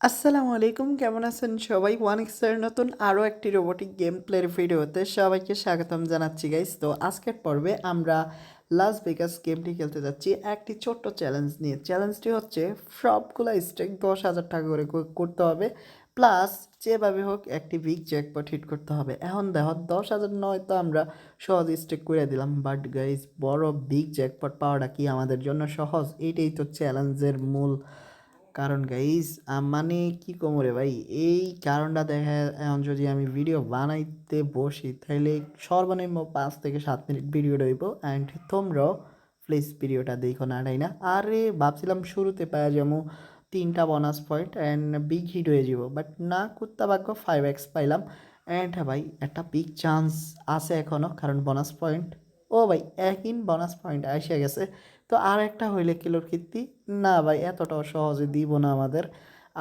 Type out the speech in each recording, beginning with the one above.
আসসালামু আলাইকুম, কেমন আছেন সবাই? ওয়ান এক্সের নতুন আরও একটি রোবোটিক গেম প্লের ভিডিওতে সবাইকে স্বাগতম জানাচ্ছি গাইস তো আজকের পর্বে আমরা লাস ভেগাস গেমটি খেলতে যাচ্ছি। একটি ছোট্ট চ্যালেঞ্জ নিয়ে। চ্যালেঞ্জটি হচ্ছে সবগুলো স্টেক দশ হাজার টাকা করে করতে হবে প্লাস যেভাবে হোক একটি বিগ জ্যাকপট হিট করতে হবে। এখন দেখো, দশ হাজার নয় তো আমরা সহজ স্টেক করে দিলাম বাট গাইস বড় বিগ জ্যাকপট পাওয়াটা কি আমাদের জন্য সহজ? এইটাই তো চ্যালেঞ্জের মূল কারণ গাইজ মানে কি কমরে ভাই? এই কারণটা দেখা, এখন যদি আমি ভিডিও বানাইতে বসি তাহলে সর্বনিম্ন পাঁচ থেকে সাত মিনিট ভিডিও রইব অ্যান্ড তোমরাও প্লিজ ভিডিওটা দেখো না, তাই না? আরে, ভাবছিলাম শুরুতে পাওয়া যেমন তিনটা bonus point and big hit হয়ে যাব বাট না, কুত্তা ভাগ্য ফাইভ এক্স পাইলাম। অ্যান্ড ভাই, একটা বিগ চান্স আছে এখনও কারণ বোনাস পয়েন্ট ও ভাই এক ইন বোনাস পয়েন্ট এসে গেছে। তো আর একটা হইলে কিলোর কীর্তি না ভাই, এতটাও সহজে দিব না আমাদের।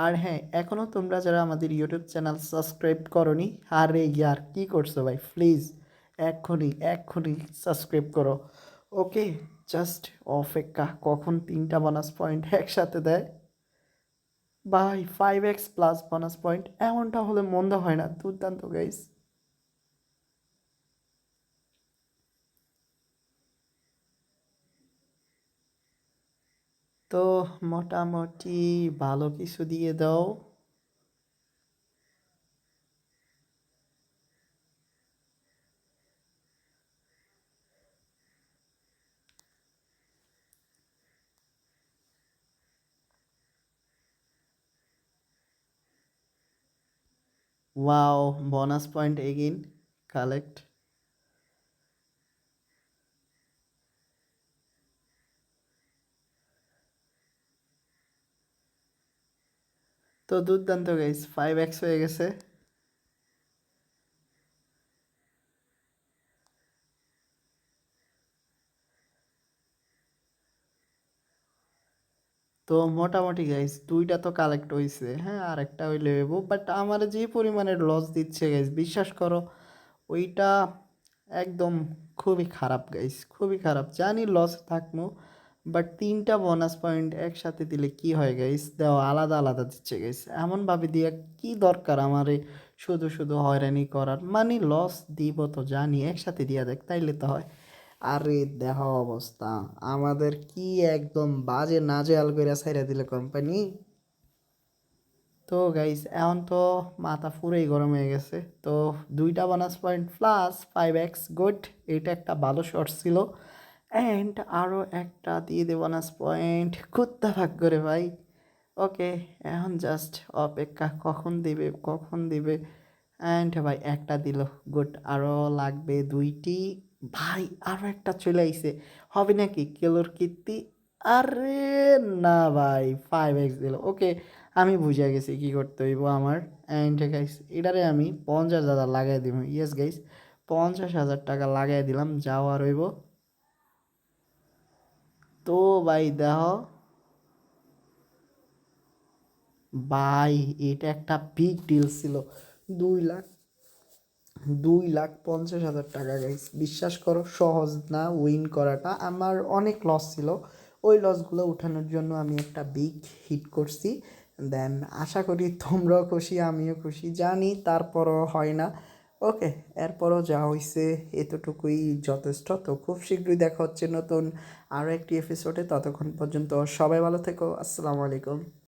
আর হ্যাঁ এখনও তোমরা যারা আমাদের ইউটিউব চ্যানেল সাবস্ক্রাইব করনি, আরে ইয়ার, কি করছ ভাই? প্লিজ এক্ষুনি এক্ষুনি সাবস্ক্রাইব করো। ওকে জাস্ট অপেক্ষা, কখন তিনটা বোনাস পয়েন্ট একসাথে দেয়? ভাই five X plus bonus point এমনটা হলে মন্দ হয় না। দুর্দান্ত গাইস তো মোটামুটি ভালো কিছু দিয়ে দাও। Wow bonus point again collect তো দুর্দান্ত গাইস ফাইভ এক্স হয়ে গেছে। তো মোটামুটি গাইস দুইটা তো কালেক্ট হয়েছে হ্যাঁ আর একটা হইলে হইব বাট আমার যে পরিমাণের লস দিচ্ছে গাইস বিশ্বাস করো, ওইটা একদম খুবই খারাপ গাইস খুবই খারাপ। জানি লস থাকব বাট তিনটা বোনাস পয়েন্ট একসাথে দিলে কি হয় গাইস দেওয়া আলাদা আলাদা দিচ্ছে গাইস এমনভাবে দিয়া কি দরকার আমারে শুধু শুধু হয়রানি করার? মানে লস দিব তো জানি, একসাথে দিয়া দেখ, তাইলে তো হয়। আরে দেহ অবস্থা, আমাদের কি একদম বাজে নাজেহাল করে সাইরা দিলে কোম্পানি তো গাইস এখন তো মাথা পুরোই গরম হয়ে গেছে। তো দুইটা bonus point plus five X good এটা একটা ভালো শর্ট ছিল। অ্যান্ড আরও একটা দিয়ে দে বোনাস পয়েন্ট কুত্তা ভাগ করে ভাই। ওকে এখন জাস্ট অপেক্ষা, কখন দিবে কখন দিবে। অ্যান্ড ভাই, একটা দিল। গুড আরও লাগবে দুইটি। ভাই আরও একটা চলে আইছে। হবে নাকি কেলোর কীর্তি? আরে না ভাই ফাইভ এক্স দিল। ওকে আমি বুঝে গেছি কী করতে হইব আমার। অ্যান্ড গাইস এটারে আমি পঞ্চাশ হাজার লাগাই দিব। ইয়েস গাইস পঞ্চাশ হাজার টাকা লাগাই দিলাম, যাওয়া রইব। তো ভাই দেহ ভাই, এটা একটা বিগ ডিল ছিল। দুই লাখ দুই লাখ পঞ্চাশ হাজার টাকা গাইস বিশ্বাস করো, সহজ না উইন করাটা। আমার অনেক লস ছিল। ওই লসগুলো উঠানোর জন্য আমি একটা বিগ হিট করছি। দেন আশা করি তোমরাও খুশি, আমিও খুশি। জানি তারপরও হয় না। ওকে, এরপরও যা হয়েছে এতটুকুই যথেষ্ট। তো খুব শীঘ্রই দেখা হচ্ছে নতুন আরও একটি এপিসোডে ততক্ষণ পর্যন্ত সবাই ভালো থেকো। আসসালামু আলাইকুম।